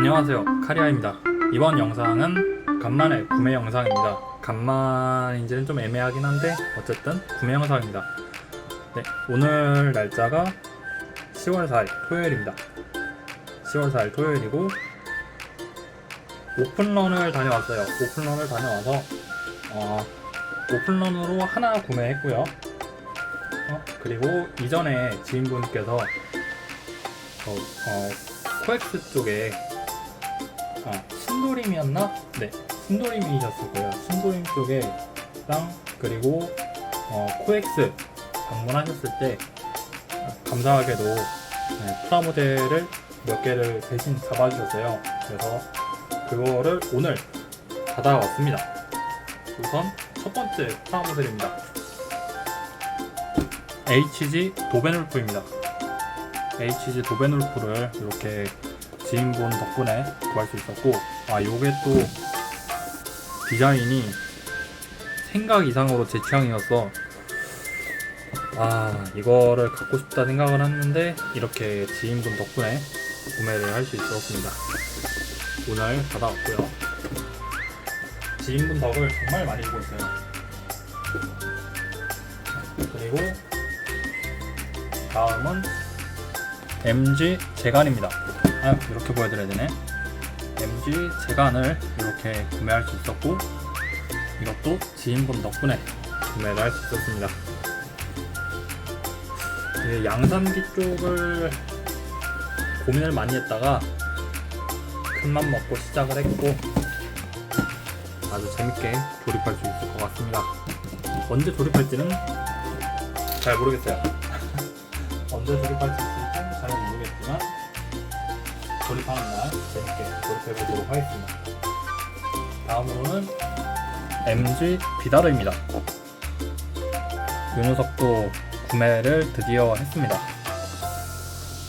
안녕하세요. 카리아입니다. 이번 영상은 간만에 구매 영상입니다. 간만인지는 좀 애매하긴 한데 어쨌든 구매 영상입니다. 네, 오늘 날짜가 10월 4일 토요일입니다. 10월 4일 토요일이고 오픈런을 다녀왔어요. 오픈런을 다녀와서 어, 오픈런으로 하나 구매했고요. 어, 그리고 이전에 지인분께서 어, 어, 코엑스 쪽에 아, 신도림이었나? 네, 신도림이셨을 거예요. 신도림 쪽에랑 그리고 어, 코엑스 방문하셨을 때 어, 감사하게도 네, 프라모델을 몇 개를 대신 잡아주셨어요. 그래서 그거를 오늘 받아왔습니다. 우선 첫 번째 프라모델입니다. HG 도벤울프입니다. HG 도벤울프를 이렇게 지인분 덕분에 구할 수 있었고 아 요게 또 디자인이 생각 이상으로 제 취향이었어 아 이거를 갖고 싶다 생각을 했는데 이렇게 지인분 덕분에 구매를 할 수 있었습니다. 오늘 받아왔고요. 지인분 덕을 정말 많이 보고 있어요. 그리고 다음은 MG 재간입니다 아 이렇게 보여드려야 되네. MG 재간을 이렇게 구매할 수 있었고 이것도 지인분 덕분에 구매를 할 수 있었습니다. 이 양산기 쪽을 고민을 많이 했다가 큰맘 먹고 시작을 했고 아주 재밌게 조립할 수 있을 것 같습니다. 언제 조립할지는 잘 모르겠어요. 언제 조립할 수 있을지 잘 모르겠지만 조립하는 날 재밌게 조립해 보도록 하겠습니다. 다음으로는 MG 비다르입니다. 이 녀석도 구매를 드디어 했습니다.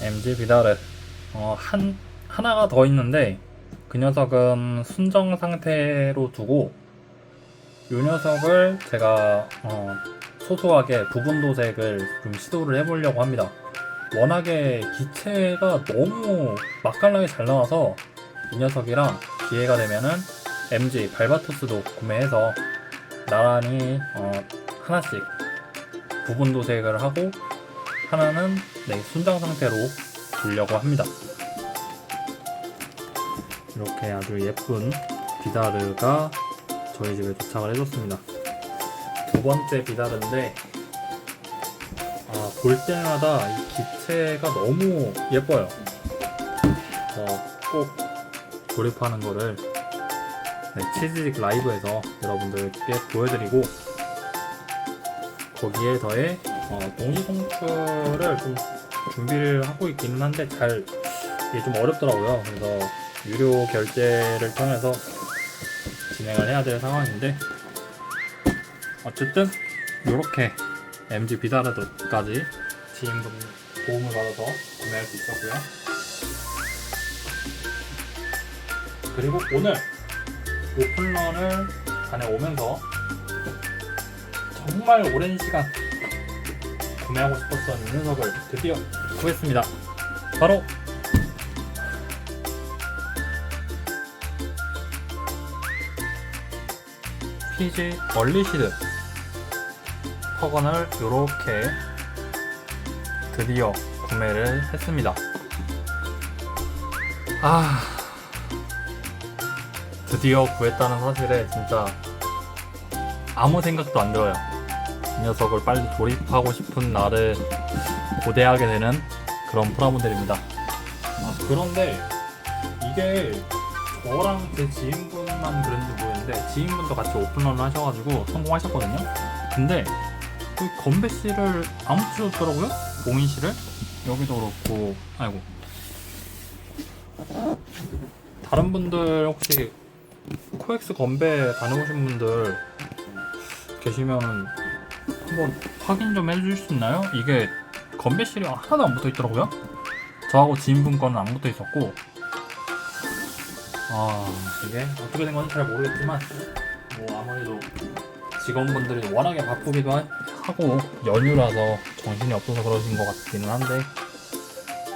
MG 비다르 어, 한 하나가 더 있는데 그 녀석은 순정 상태로 두고 이 녀석을 제가 어, 소소하게 부분 도색을 좀 시도를 해보려고 합니다. 워낙에 기체가 너무 맛깔나게 잘 나와서 이 녀석이랑 기회가 되면은 MG 발바토스도 구매해서 나란히 어, 하나씩 부분 도색을 하고 하나는 네, 순정 상태로 두려고 합니다. 이렇게 아주 예쁜 비다르가 저희 집에 도착을 해줬습니다. 두 번째 비다르인데 아, 볼 때마다 이 기체가 너무 예뻐요. 어, 꼭 조립하는 거를 네, 치즈직 라이브에서 여러분들께 보여드리고 거기에 더해 어, 동시 송출을 좀 준비를 하고 있기는 한데 잘 이게 좀 어렵더라고요. 그래서 유료 결제를 통해서 진행을 해야 될 상황인데 어쨌든 이렇게 MG 비다르드까지 지인분 도움을 받아서 구매할 수 있었고요. 그리고 오늘 오픈런을 다녀오면서 정말 오랜 시간 구매하고 싶었던 이 녀석을 드디어 구했습니다. 바로 PG 얼리시드 허건을 이렇게 드디어 구매를 했습니다. 아, 드디어 구했다는 사실에 진짜 아무 생각도 안 들어요. 이 녀석을 빨리 조립하고 싶은 날을 고대하게 되는 그런 프라모델입니다. 아, 그런데 이게 저랑 제 지인분만 그런지 모르겠는데 지인분도 같이 오픈런을 하셔가지고 성공하셨거든요. 근데 그 건배 씨를 안 붙여줬더라고요. 봉인 씨를 여기도 그렇고 아이고 다른 분들 혹시 코엑스 건배 다녀오신 분들 계시면 한번 확인 좀 해주실 수 있나요? 이게 건배 실이 하나도 안 붙어 있더라고요. 저하고 지인분 거는 안 붙어 있었고 아 이게 어떻게 된 건지 잘 모르겠지만 뭐 아무래도 직원분들이 워낙에 바쁘기도 하- 하고 연휴라서 정신이 없어서 그러신 것 같기는 한데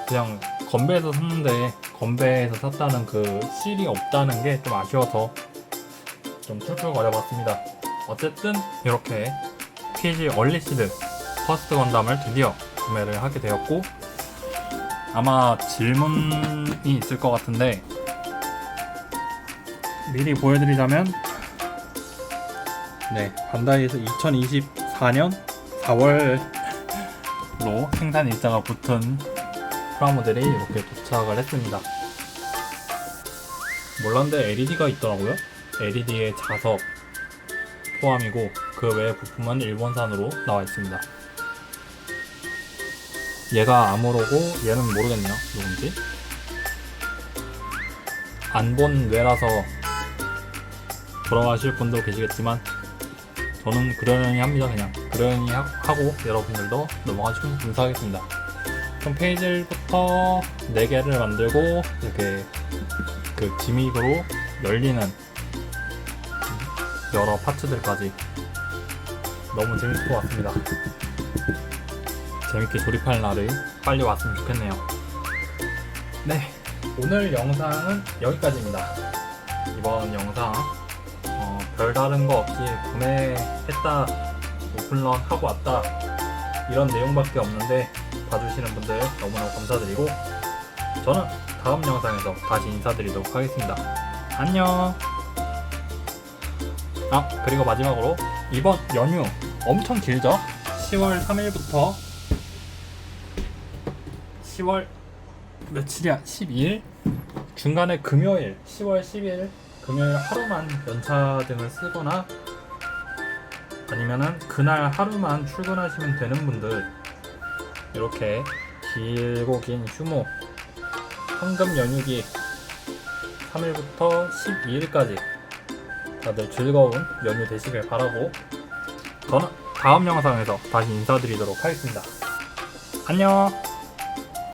그냥 건배해서 샀는데 건배에서 샀다는 그 실이 없다는 게 좀 아쉬워서 좀 툴툴거려봤습니다. 어쨌든 이렇게 PG 얼리시드 퍼스트 건담을 드디어 구매를 하게 되었고 아마 질문이 있을 것 같은데 미리 보여드리자면 네 반다이에서 2024년 4월로 생산 일자가 붙은 프라모델이 이렇게 도착을 했습니다. 몰랐는데 LED가 있더라고요. LED의 자석 포함이고 그 외의 부품은 일본산으로 나와 있습니다. 얘가 아무로고 얘는 모르겠네요. 누군지. 안 본 뇌라서 돌아가실 분도 계시겠지만 저는 그러려니 합니다. 그냥 그러려니 하- 하고 여러분들도 넘어가시면 감사하겠습니다. 그럼 페이지부터 4개를 만들고 이렇게 그 기믹으로 열리는 여러 파츠들까지 너무 재밌을 것 같습니다. 재밌게 조립할 날이 빨리 왔으면 좋겠네요. 네, 오늘 영상은 여기까지입니다. 이번 영상 어, 별다른 거 없이 구매했다, 오픈런 하고 왔다 이런 내용밖에 없는데 봐주시는 분들 너무나 감사드리고 저는 다음 영상에서 다시 인사드리도록 하겠습니다. 안녕. 아 그리고 마지막으로 이번 연휴 엄청 길죠? 10월 3일부터 10월 며칠이야? 12일? 중간에 금요일 10월 10일 금요일 하루만 연차 등을 쓰거나 아니면은 그날 하루만 출근하시면 되는 분들 이렇게 길고 긴 휴무 황금 연휴기 3일부터 12일까지 다들 즐거운 연휴 되시길 바라고 저는 다음 영상에서 다시 인사드리도록 하겠습니다. 안녕!